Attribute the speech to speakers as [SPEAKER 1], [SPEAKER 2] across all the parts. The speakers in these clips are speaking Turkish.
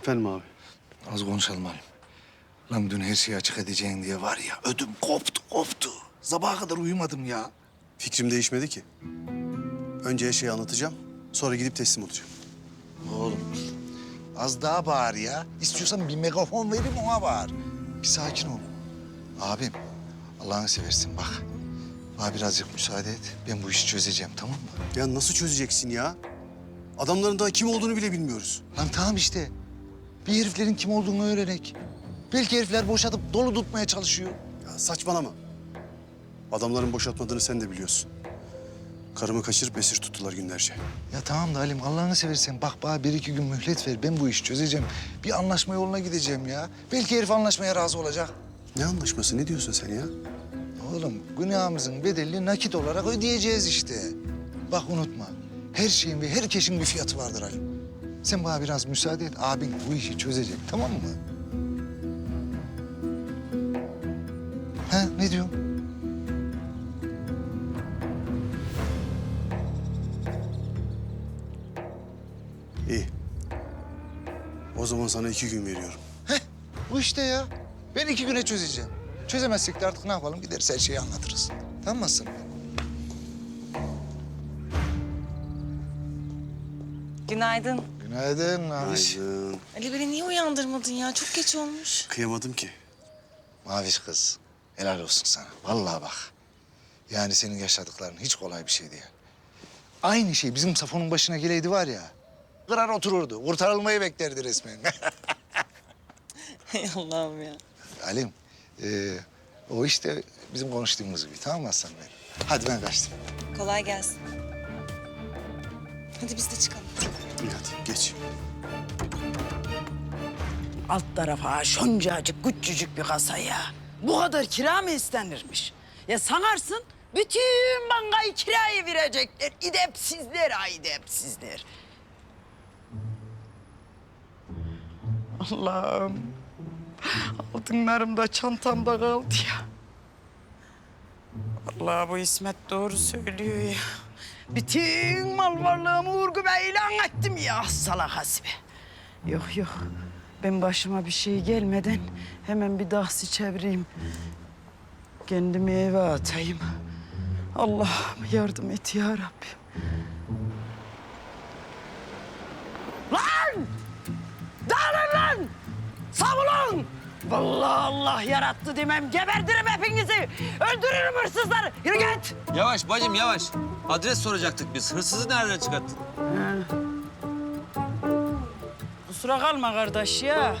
[SPEAKER 1] Efendim abi.
[SPEAKER 2] Az konuşalım halim. Lan dün her şeyi açık edeceğin diye var ya ödüm koptu koptu. Sabaha kadar uyumadım ya.
[SPEAKER 1] Fikrim değişmedi ki. Önce her şeyi anlatacağım. Sonra gidip teslim olacağım.
[SPEAKER 2] Oğlum az daha bağır ya. İstiyorsan bir megafon vereyim ona bağır. Bir sakin ol. Abim Allah'ını seversin bak. Bana birazcık müsaade et. Ben bu işi çözeceğim tamam mı?
[SPEAKER 1] Ya nasıl çözeceksin ya? Adamların daha kim olduğunu bile bilmiyoruz.
[SPEAKER 2] Lan tamam işte. Bir heriflerin kim olduğunu öğrenek. Belki herifler boşatıp dolu tutmaya çalışıyor.
[SPEAKER 1] Ya saçmalama. Adamların boşaltmadığını sen de biliyorsun. Karımı kaçırıp esir tuttular günlerce.
[SPEAKER 2] Ya tamam da Halim Allah'ını seversen bak bana bir iki gün mühlet ver. Ben bu işi çözeceğim. Bir anlaşma yoluna gideceğim ya. Belki herif anlaşmaya razı olacak.
[SPEAKER 1] Ne anlaşması? Ne diyorsun sen ya?
[SPEAKER 2] Oğlum günahımızın bedelini nakit olarak ödeyeceğiz işte. Bak unutma. Her şeyin ve herkesin bir fiyatı vardır Halim. Sen bana biraz müsaade et. Abin bu işi çözecek tamam mı? Ha ne diyorsun?
[SPEAKER 1] İyi. O zaman sana iki gün veriyorum.
[SPEAKER 2] Heh bu işte ya. Ben iki güne çözeceğim. Çözemezsek de artık ne yapalım gideriz her şeyi anlatırız. Tamam mı Asım?
[SPEAKER 3] Günaydın.
[SPEAKER 2] Günaydın Maviş.
[SPEAKER 1] Günaydın.
[SPEAKER 3] Ali beni niye uyandırmadın ya? Çok geç olmuş.
[SPEAKER 1] Kıyamadım ki.
[SPEAKER 2] Maviş kız. Helal olsun sana. Vallahi bak. Yani senin yaşadıkların hiç kolay bir şey değil. Aynı şey bizim Safon'un başına geleydi var ya. Kırar otururdu. Kurtarılmayı beklerdi resmen.
[SPEAKER 3] Allah'ım ya.
[SPEAKER 2] Halim, e, o işte bizim konuştuğumuz gibi. Tamam mı Aslan Bey? Hadi ben kaçtım.
[SPEAKER 3] Kolay gelsin. Hadi biz de çıkalım.
[SPEAKER 1] İyi hadi geç.
[SPEAKER 4] Alt tarafa şoncacık küçücük bir kasaya. Bu kadar kira mı istenirmiş? Ya sanarsın bütün bankayı kiraya verecekler. İdepsizler ha idepsizler. Allah'ım. Altınlarım da çantamda kaldı ya. Allah bu İsmet doğru söylüyor ya. Bütün mal varlığımı Urgu Bey'e ilan ettim ya salak hasibe. Yok yok. Ben başıma bir şey gelmeden hemen bir dahsi çevireyim. Kendimi eve atayım. Allah'ım yardım et ya Rabbim. Lan! Dağılın lan! Savulun! Vallahi Allah yarattı demem. Gebertirim hepinizi. Öldürürüm hırsızları. Yürü git.
[SPEAKER 5] Yavaş bacım yavaş. Adres soracaktık biz. Hırsızı nereden çıkarttın?
[SPEAKER 4] Kusura kalma kardeş ya.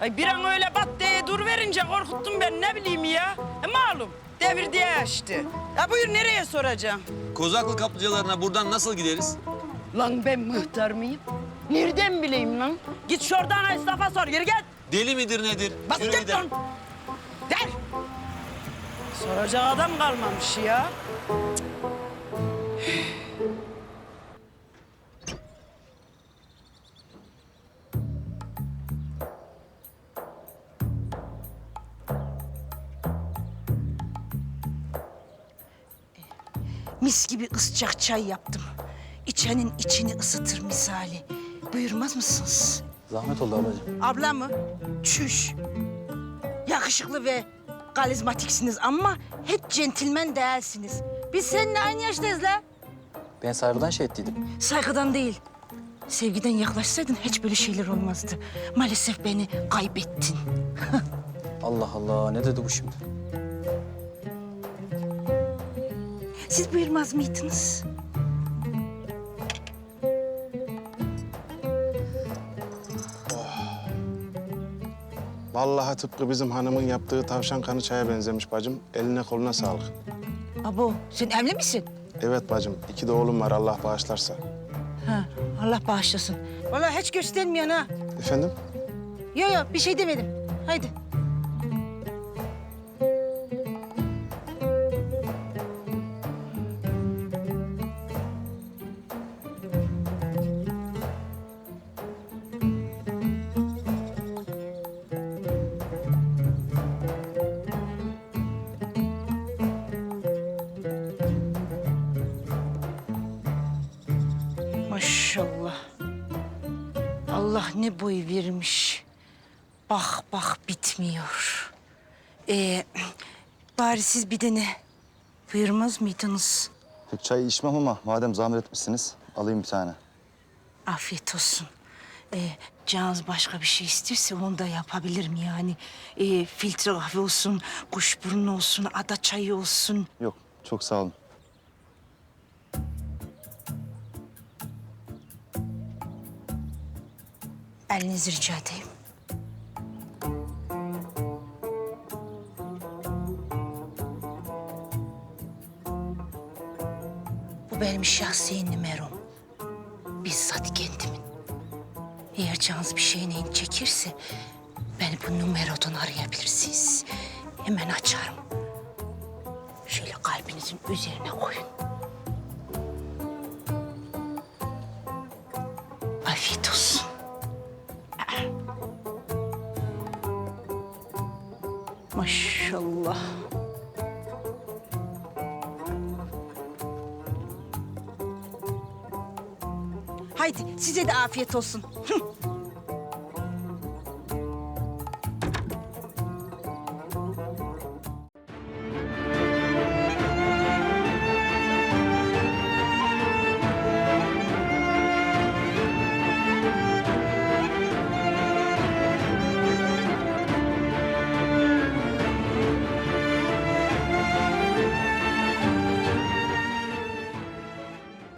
[SPEAKER 4] Ay bir an öyle bat diye dur verince korkuttun ben ne bileyim ya. E malum devir diye açtı. Ya buyur nereye soracağım?
[SPEAKER 5] Kozaklı kaplıcalarına buradan nasıl gideriz?
[SPEAKER 4] Lan ben muhtar mıyım? Nereden bileyim lan? Git şuradan esnafa sor yürü git.
[SPEAKER 5] Deli midir nedir?
[SPEAKER 4] Bas
[SPEAKER 5] Yürü
[SPEAKER 4] git
[SPEAKER 5] gidelim.
[SPEAKER 4] lan. Der. Soracak adam kalmamış ya.
[SPEAKER 6] Mis gibi ıscak çay yaptım. İçenin içini ısıtır misali. Buyurmaz mısınız?
[SPEAKER 7] Zahmet oldu ablacığım.
[SPEAKER 6] Abla mı? Çüş. Yakışıklı ve karizmatiksiniz ama hiç centilmen değilsiniz. Biz seninle aynı yaştayız la.
[SPEAKER 7] Ben saygıdan şey ettiydim.
[SPEAKER 6] Saygıdan değil. Sevgiden yaklaşsaydın hiç böyle şeyler olmazdı. Maalesef beni kaybettin.
[SPEAKER 7] Allah Allah ne dedi bu şimdi?
[SPEAKER 6] Siz buyurmaz mıydınız?
[SPEAKER 8] Vallahi tıpkı bizim hanımın yaptığı tavşan kanı çaya benzemiş bacım. Eline koluna sağlık.
[SPEAKER 6] Abo sen evli misin?
[SPEAKER 8] Evet bacım, iki de oğlum var Allah bağışlarsa.
[SPEAKER 6] Ha, Allah bağışlasın. Vallahi hiç göstermiyorsun ha.
[SPEAKER 8] Efendim?
[SPEAKER 6] Yok yok bir şey demedim. Haydi. Allah ne boy vermiş. Bak bak bitmiyor. Ee, bari siz bir de ne buyurmaz mıydınız?
[SPEAKER 9] Pek çay içmem ama madem zahmet etmişsiniz alayım bir tane.
[SPEAKER 6] Afiyet olsun. Ee, canınız başka bir şey isterse onu da yapabilirim yani. Ee, filtre kahve olsun, kuşburnu olsun, ada çayı olsun.
[SPEAKER 9] Yok çok sağ olun.
[SPEAKER 6] Elinizi rica edeyim. Bu benim şahsi numaram. Bizzat kendimin. Eğer canınız bir şeyine çekirse beni bu numaradan arayabilirsiniz. Hemen açarım. Şöyle kalbinizin üzerine koyun. Afiyet olsun. Maşallah. Haydi size de afiyet olsun.